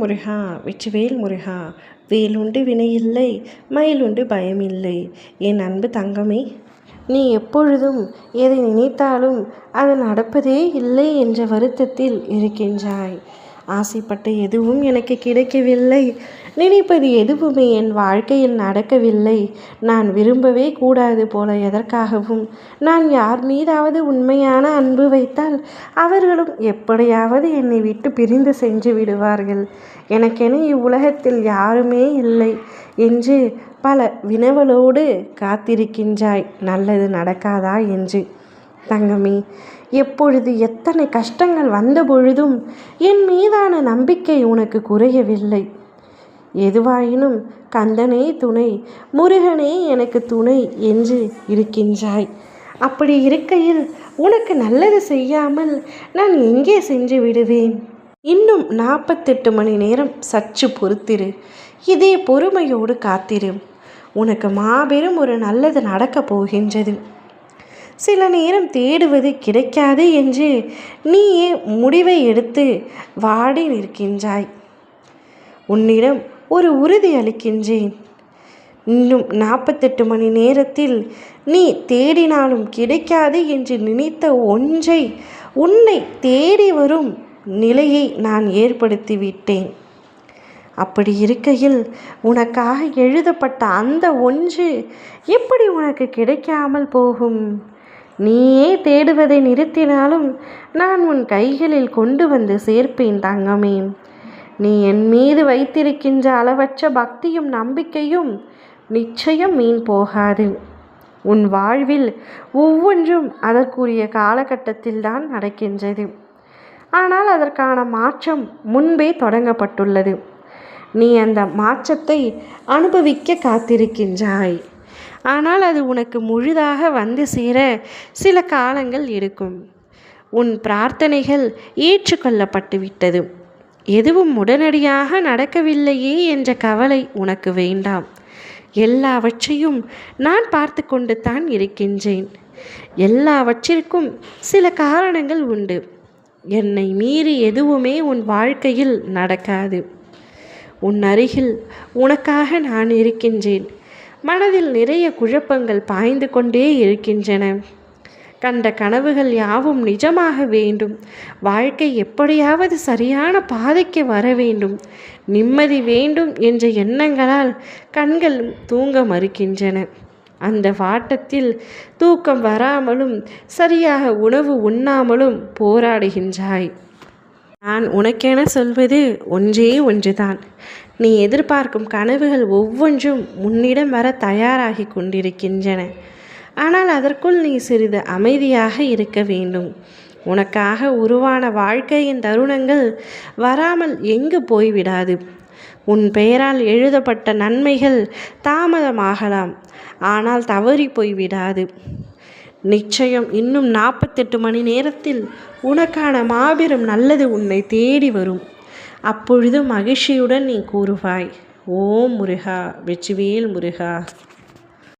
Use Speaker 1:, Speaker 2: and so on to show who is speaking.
Speaker 1: முருகா வெற்றிவேல் முருகா வேலுண்டு வினையில்லை மயிலுண்டு பயமில்லை. என் அன்பு தங்கமே நீ எப்பொழுதும் எதை நினைத்தாலும் அது நடப்பதே இல்லை என்ற வருத்தத்தில் இருக்கின்றாய். ஆசைப்பட்ட எதுவும் எனக்கு கிடைக்கவில்லை. நினைப்பது எதுவுமே என் வாழ்க்கையில் நடக்கவில்லை. நான் விரும்பவே கூடாது போல எதற்காகவும். நான் யார் மீதாவது உண்மையான அன்பு வைத்தால் அவர்களும் எப்படியாவது என்னை விட்டு பிரிந்து சென்று விடுவார்கள். எனக்கென இவ்வுலகத்தில் யாருமே இல்லை. என்று பல வினவலோடு காத்திருக்கின்றாய். நல்லது நடக்காதா என்று. தங்கமே எப்பொழுது எத்தனை கஷ்டங்கள் வந்த பொழுதும் என் மீதான நம்பிக்கை உனக்கு குறையவில்லை. எதுவாயினும் கந்தனே துணை முருகனே எனக்கு துணை என்று இருக்கின்றாய். அப்படி இருக்கையில் உனக்கு நல்லது செய்யாமல் நான் எங்கே சென்று விடுவேன்? இன்னும் நாற்பத்தெட்டு மணி நேரம் சற்று பொறுத்திரு. இதே பொறுமையோடு காத்திரு. உனக்கு மாபெரும் ஒரு நல்லது நடக்கப் போகின்றது. சில நேரம் தேடுவது கிடைக்காது என்று நீயே முடிவை எடுத்து வாடி நிற்கின்றாய். உன்னிடம் ஒரு உறுதி அளிக்கின்றேன். இன்னும் நாற்பத்தெட்டு மணி நேரத்தில் நீ தேடினாலும் கிடைக்காது என்று நினைத்த ஒன்றை உன்னை தேடி வரும் நிலையை நான் ஏற்படுத்திவிட்டேன். அப்படி இருக்கையில் உனக்காக எழுதப்பட்ட அந்த ஒன்று எப்படி உனக்கு கிடைக்காமல் போகும்? நீயே தேடுவதை நிறுத்தினாலும் நான் உன் கைகளில் கொண்டு வந்து சேர்ப்பேன் தங்கமே. நீ என் மீது வைத்திருக்கின்ற அளவற்ற பக்தியும் நம்பிக்கையும் நிச்சயம் மீன் போகாது. உன் வாழ்வில் ஒவ்வொன்றும் அதற்குரிய காலகட்டத்தில் தான் நடக்கின்றது. ஆனால் அதற்கான மாற்றம் முன்பே தொடங்கப்பட்டுள்ளது. நீ அந்த மாற்றத்தை அனுபவிக்க காத்திருக்கின்றாய். ஆனால் அது உனக்கு முழுதாக வந்து சேர சில காலங்கள் இருக்கும். உன் பிரார்த்தனைகள் ஏற்றுக்கொள்ளப்பட்டு விட்டது எதுவும் உடனடியாக நடக்கவில்லையே என்ற கவலை உனக்கு வேண்டாம். எல்லாவற்றையும் நான் பார்த்து கொண்டு தான் இருக்கின்றேன். எல்லாவற்றிற்கும் சில காரணங்கள் உண்டு. என்னை மீறி எதுவுமே உன் வாழ்க்கையில் நடக்காது. உன் அருகில் உனக்காக நான் இருக்கின்றேன். மனதில் நிறைய குழப்பங்கள் பாய்ந்து கொண்டே இருக்கின்றன. கண்ட கனவுகள் யாவும் நிஜமாக வேண்டும். வாழ்க்கை எப்படியாவது சரியான பாதைக்கு வர வேண்டும். நிம்மதி வேண்டும் என்ற எண்ணங்களால் கண்கள் தூங்க மறுக்கின்றன. அந்த வாட்டத்தில் தூக்கம் வராமலும் சரியாக உணவு உண்ணாமலும் போராடுகின்றாய். நான் உனக்கென சொல்வது ஒன்றே ஒன்றுதான். நீ எதிர்பார்க்கும் கனவுகள் ஒவ்வொன்றும் முன்னிடம் வர தயாராகி கொண்டிருக்கின்றன. ஆனால் அதற்குள் நீ சிறிது அமைதியாக இருக்க வேண்டும். உனக்காக உருவான வாழ்க்கையின் தருணங்கள் வராமல் எங்கு போய்விடாது. உன் பெயரால் எழுதப்பட்ட நன்மைகள் தாமதமாகலாம். ஆனால் தவறி போய்விடாது. நிச்சயம் இன்னும் நாற்பத்தெட்டு மணி நேரத்தில் உனக்கான மாபெரும் நல்லது உன்னை தேடி வரும். அப்பொழுது மகிழ்ச்சியுடன் நீ கூறுவாய் ஓம் முருகா வெற்றிவேல் முருகா.